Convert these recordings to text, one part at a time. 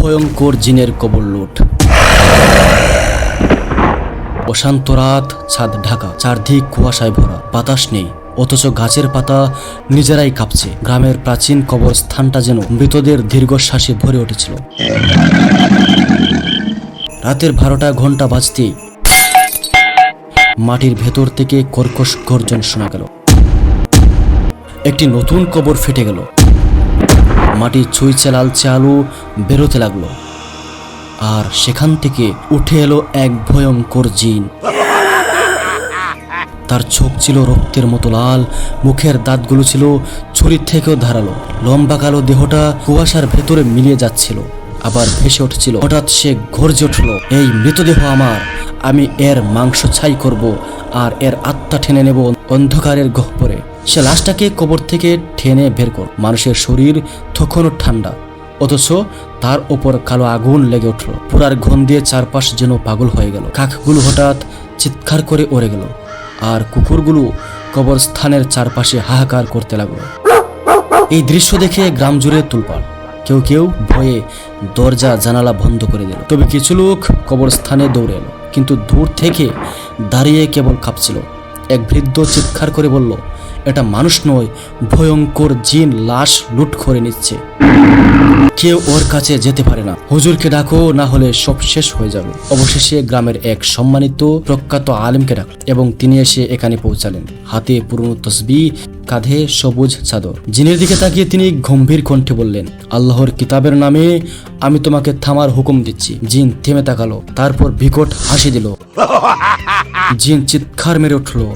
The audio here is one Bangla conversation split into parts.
ভয়ঙ্কর জিনের কবর লুট। অশান্ত রাত, ছাদ ঢাকা, চারদিক কুয়াশায় ভরা, বাতাস নেই। অথচ গাছের পাতা নিজেরাই কাঁপছে। গ্রামের প্রাচীন কবর স্থানটা যেন মৃতদের দীর্ঘশ্বাসে ভরে উঠেছিল। রাতের বারোটা ঘণ্টা বাজতেই মাটির ভেতর থেকে কর্কশ গর্জন শোনা গেল। একটি নতুন কবর ফেটে গেল। মাটি ছুঁইছে লালচে আলু বেরোতে লাগল। আর সেখান থেকে উঠে এলো এক ভয়ঙ্কর জিন। তার ছোপ ছিল রক্তের মতো লাল, মুখের দাঁতগুলো ছিল ছুরির থেকেও ধারালো। লম্বা কালো দেহটা কুয়াশার ভেতরে মিলিয়ে যাচ্ছিল। আবার ভেসে উঠছিল। হঠাৎ সে গর্জে উঠল, এই মৃতদেহ আমার, আমি এর মাংস ছাই করব আর এর আত্মা টেনে নেব অন্ধকারের গহ্বরে। সে লাশটাকে কবর থেকে টেনে বের কর। মানুষের শরীর তখনও ঠান্ডা, অথচ তার ওপর কালো আগুন লেগে উঠল। পুরার ঘন দিয়ে চারপাশ যেন পাগল হয়ে গেল। কাকগুলো হঠাৎ চিৎকার করে ওড়ে গেল আর কুকুরগুলো কবরস্থানের চারপাশে হাহাকার করতে লাগল। এই দৃশ্য দেখে গ্রাম জুড়ে তুলপাড়। কেউ কেউ ভয়ে দরজা, জানালা বন্ধ করে দিল। তবে কিছু লোক কবরস্থানে দৌড়ে এলো, কিন্তু দূর থেকে দাঁড়িয়ে কেবল কাঁপছিল। এক বৃদ্ধ চিৎকার করে বলল, এটা মানুষ নয়, ভয়ঙ্কর জিন লাশ লুট করে নিচ্ছে। কেউ ওর কাছে যেতে পারে না। হুজুরকে ডাকো, না হলে সব শেষ হয়ে যাবে। অবশেষে গ্রামের এক সম্মানিত প্রখ্যাত আলেমকে ডাক এবং তিনি এসে এখানে পৌঁছালেন। হাতে পুরনো তসবি, কাঁধে সবুজ চাদর। জিনের দিকে তাকিয়ে তিনি গম্ভীর কণ্ঠে বললেন, আল্লাহর কিতাবের নামে আমি তোমাকে থামার হুকুম দিচ্ছি। জিন থেমে তাকালো, তারপর বিকট হাসি দিল। জিন চিৎকার মেরে উঠল।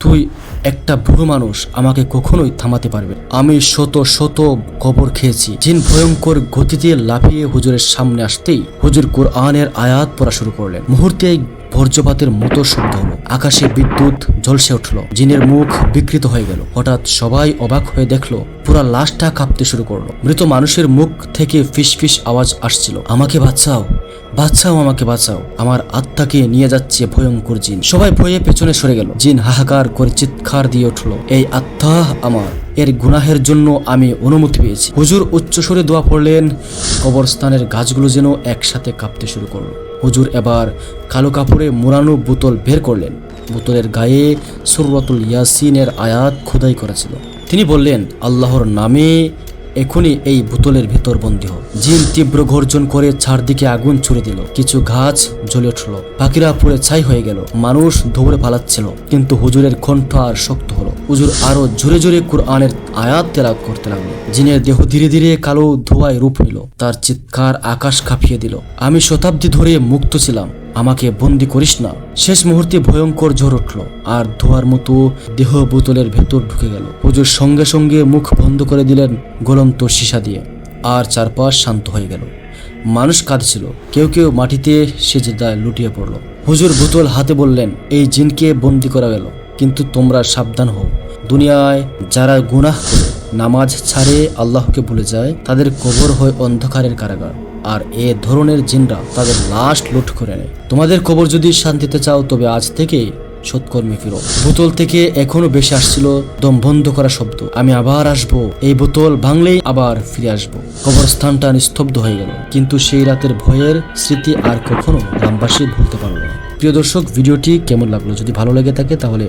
তুই একটা বুড়ো মানুষ, আমাকে কখনোই থামাতে পারবে আমি শত শত কবর খেয়েছি। জিন ভয়ঙ্কর গতিতে লাফিয়ে হুজুরের সামনে আসতেই হুজুর কোরআনের আয়াত পড়া শুরু করলেন। মুহূর্তে বজ্রপাতের মতো শব্দ হলো। আকাশে বিদ্যুৎ ঝলসে উঠল। জিনের মুখ বিকৃত হয়ে গেল। হঠাৎ সবাই অবাক হয়ে দেখল, পুরা লাশটা কাঁপতে শুরু করল। মৃত মানুষের মুখ থেকে ফিস ফিস আওয়াজ আসছিল। আমাকে বাঁচাও। বাঁচাও আমাকে, বাঁচাও। আমার আত্মাকে নিয়ে যাচ্ছে ভয়ঙ্কর জিন। সবাই ভয়ে পেছনে সরে গেল। জিন হাহাকার করে চিৎকার দিয়ে উঠল, এই আত্মা আমার। এর গুনাহের জন্য আমি অনুমতি পেয়েছি। হুজুর উচ্চস্বরে দোয়া পড়লেন, কবরস্থানের গাছগুলো যেন একসাথে কাঁপতে শুরু করল। হুজুর এবার কালো কাপড়ে মোড়ানো বোতল বের করলেন। বোতলের গায়ে সুররতুল ইয়াসিনের আয়াত খোদাই করেছিল তিনি বললেন, আল্লাহর নামে এখনই এই বোতলের ভেতর বন্দী হোক জিন তীব্র গর্জন করে চারদিকে আগুন ছুড়ে দিল। কিছু গাছ জ্বলে উঠল। পাখিরা পুড়ে ছাই হয়ে গেল। মানুষ দৌড়ে পালাচ্ছিল। কিন্তু হুজুরের কণ্ঠ আর শক্ত হলো। হুজুর আরও জোরে জোরে কুরআনের আয়াত তেলাওয়াত করতে লাগল জিনের দেহ ধীরে ধীরে কালো ধোয়ায় রূপ নিল তার চিৎকার আকাশ কাঁপিয়ে দিল। আমি শতাব্দী ধরে মুক্ত ছিলাম। আমাকে বন্দি করিস না। শেষ মুহূর্তে ভয়ঙ্কর ঝড় উঠল। আর ধোয়ার মতো দেহ বোতলের ভেতর ঢুকে গেল। হুজুর সঙ্গে সঙ্গে মুখ বন্ধ করে দিলেন গলন্ত সীসা দিয়ে। আর চারপাশ শান্ত হয়ে গেল। মানুষ কাঁদছিল। কেউ কেউ মাটিতে সে সেজেদায় লুটিয়ে পড়ল। হুজুর বোতল হাতে বললেন, এই জিনকে বন্দি করা গেল। কিন্তু তোমরা সাবধান হও। দুনিয়ায় যারা গুনাহ নামাজ ছাড়ে আল্লাহকে ভুলে যায়, তাদের কবর হয় অন্ধকারের কারাগার। আর এ ধরনের জিনরা তাদের লাশ লুট করে নেয়। তোমাদের কবর যদি শান্তিতে চাও, তবে আজ থেকে সৎকর্মে ফিরো। বোতল থেকে এখনও বেশি আসছিল দম বন্ধ করা শব্দ। আমি আবার আসব। এই বোতল ভাঙলেই আবার ফিরে আসব। কবরস্থানটা নিস্তব্ধ হয়ে গেল। কিন্তু সেই রাতের ভয়ের স্মৃতি আর কখনো গ্রামবাসী ভুলতে পারল না। প্রিয় দর্শক, ভিডিওটি কেমন লাগল? যদি ভালো লেগে থাকে, তাহলে